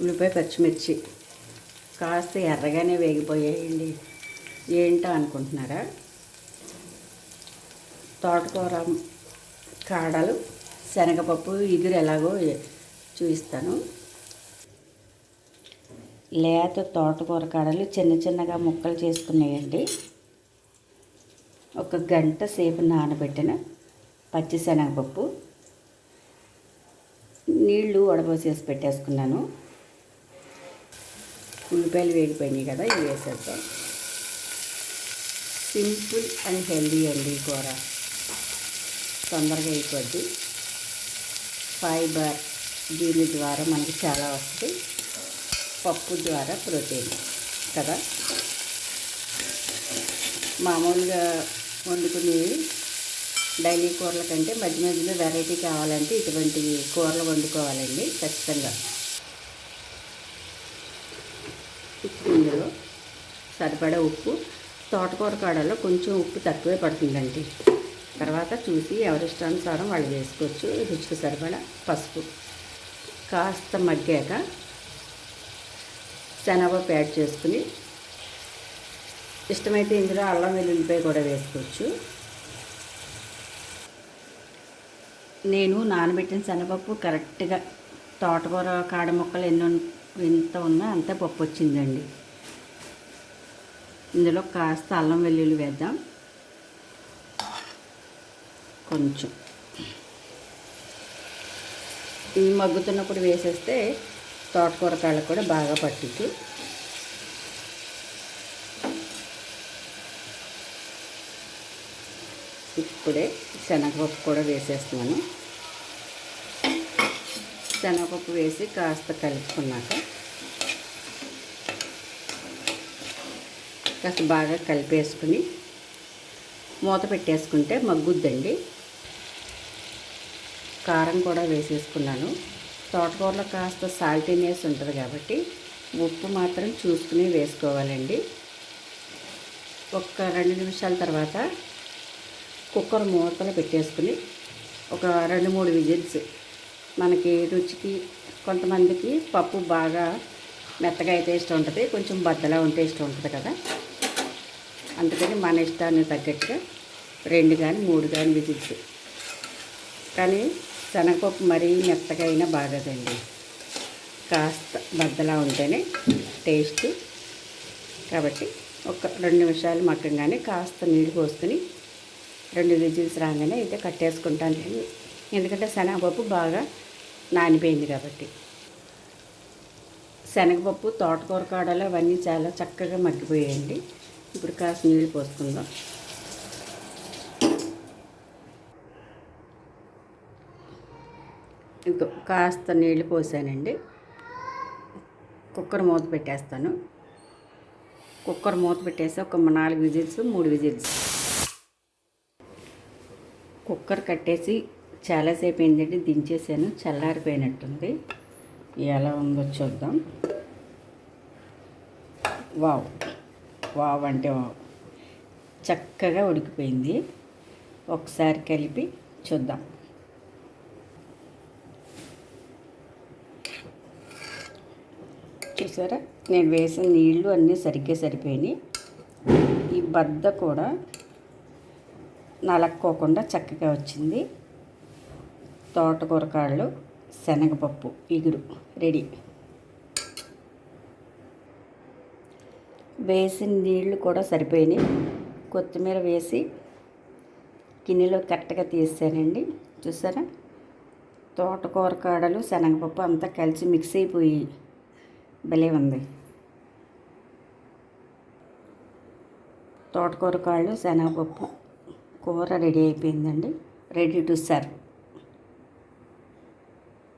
ఉల్లిపాయ పచ్చిమిర్చి కాస్త ఎర్రగానే వేగిపోయాయండి. ఏంటో అనుకుంటున్నారా? తోటకూర కాడలు శనగపప్పు ఇగురు ఎలాగో చూపిస్తాను. లేత తోటకూర కాడలు చిన్న చిన్నగా ముక్కలు చేసుకున్నాయండి. ఒక గంట సేపు నానబెట్టిన పచ్చి శనగపప్పు నీళ్ళు వడపోసేసి పెట్టేసుకున్నాను. ఉల్లిపాయలు వేగిపోయినాయి కదా ఇవి వేసేద్దాం. సింపుల్ అండ్ హెల్దీ అండి ఈ కూర. తొందరగా అయిపోద్ది. ఫైబర్ దీని ద్వారా మనకి చాలా వస్తుంది. పప్పు ద్వారా ప్రోటీన్ కదా. మామూలుగా వండుకునే డైలీ కూరల కంటే మధ్య మధ్యలో వెరైటీ కావాలంటే ఇటువంటి కూరలు వండుకోవాలండి ఖచ్చితంగా ఇప్పుడు ఇందులో సరిపడా ఉప్పు. తోటకూర కాడలో కొంచెం ఉప్పు తక్కువే పడుతుందండి. తర్వాత చూసి ఎవరిష్టానుసారం వాళ్ళు వేసుకోవచ్చు. రుచికి సరిపడా పసుపు. కాస్త మగ్గాక శనగపప్పు యాడ్ చేసుకుని ఇష్టమైతే ఇందులో అల్లం వెల్లుల్లిపాయ కూడా వేసుకోవచ్చు. నేను నానబెట్టిన శనగపప్పు కరెక్ట్గా తోటకూర కాడ ముక్కలు ఎన్నో ఎంత ఉన్నా అంత పప్పు వచ్చిందండి. ఇందులో కాస్త అల్లం వెల్లుల్లి వేద్దాం. కొంచెం. ఇవి మగ్గుతున్నప్పుడు వేసేస్తే తోటకూర కాళ్ళకు కూడా బాగా పట్టింది ఇప్పుడే శనగపప్పు కూడా వేసేస్తున్నాను. శనగపప్పు వేసి కాస్త కలుపుకున్నాక కాస్త బాగా కలిపేసుకుని మూత పెట్టేసుకుంటే మగ్గుద్దండి. కారం కూడా వేసేసుకున్నాను. తోటకూరలో కాస్త సాల్టీనెస్ ఉంటుంది కాబట్టి ఉప్పు మాత్రం చూసుకుని వేసుకోవాలండి. ఒక్క రెండు నిమిషాల తర్వాత కుక్కర్ మూతలు పెట్టేసుకుని ఒక రెండు మూడు విజిల్స్ మనకి రుచికి కొంతమందికి పప్పు బాగా మెత్తగా అయితే ఇష్టం ఉంటుంది కొంచెం బద్దలా ఉంటే ఇష్టం ఉంటుంది కదా. అందుకని మన ఇష్టానికి తగ్గట్టుగా రెండు కానీ మూడు కానీ విజిల్స్. కానీ శనగపప్పు మరీ మెత్తగా అయినా బాగోదండి. కాస్త బద్దలా ఉంటేనే టేస్ట్. కాబట్టి ఒక రెండు నిమిషాలు మగ్గంగానే కాస్త నీళ్ళు పోసుకొని రెండు విజిల్స్ రాగానే అయితే కట్టేసుకుంటాను. ఎందుకంటే శనగపప్పు బాగా నానిపోయింది కాబట్టి. శనగపప్పు తోటకూర కాడలు అవన్నీ చాలా చక్కగా మగ్గిపోయాయండి. ఇప్పుడు కాస్త నీళ్ళు పోసుకుందాం. ఇంకో కాస్త నీళ్ళు పోసానండి. కుక్కర్ మూత పెట్టేస్తాను. కుక్కర్ మూత పెట్టేసి ఒక నాలుగు విజిల్స్ మూడు విజిల్స్. కుక్కర్ కట్టేసి చాలాసేపు ఏంటంటే దించేసాను చల్లారిపోయినట్టుంది. ఎలా ఉందో చూద్దాం. వావ్. వావ్ అంటే వావ్ చక్కగా ఉడికిపోయింది. ఒకసారి కలిపి చూద్దాం. చూసారా? నేను వేసిన నీళ్ళు అన్నీ సరిగ్గా సరిపోయినాయి. ఈ బద్ద కూడా నలక్కోకుండా చక్కగా వచ్చింది. తోటకూర కాళ్ళు శనగపప్పు ఇగురు రెడీ. వేసిన నీళ్ళు కూడా సరిపోయినాయి. కొత్తిమీర వేసి గిన్నెలో కరెక్ట్గా తీసానండి చూసారా? తోటకూర కాడలు శనగపప్పు అంతా కలిసి మిక్స్ అయిపోయి భలే ఉంది. తోటకూర కాళ్ళు శనగపప్పు కూర రెడీ అయిపోయిందండి. Ready to serve.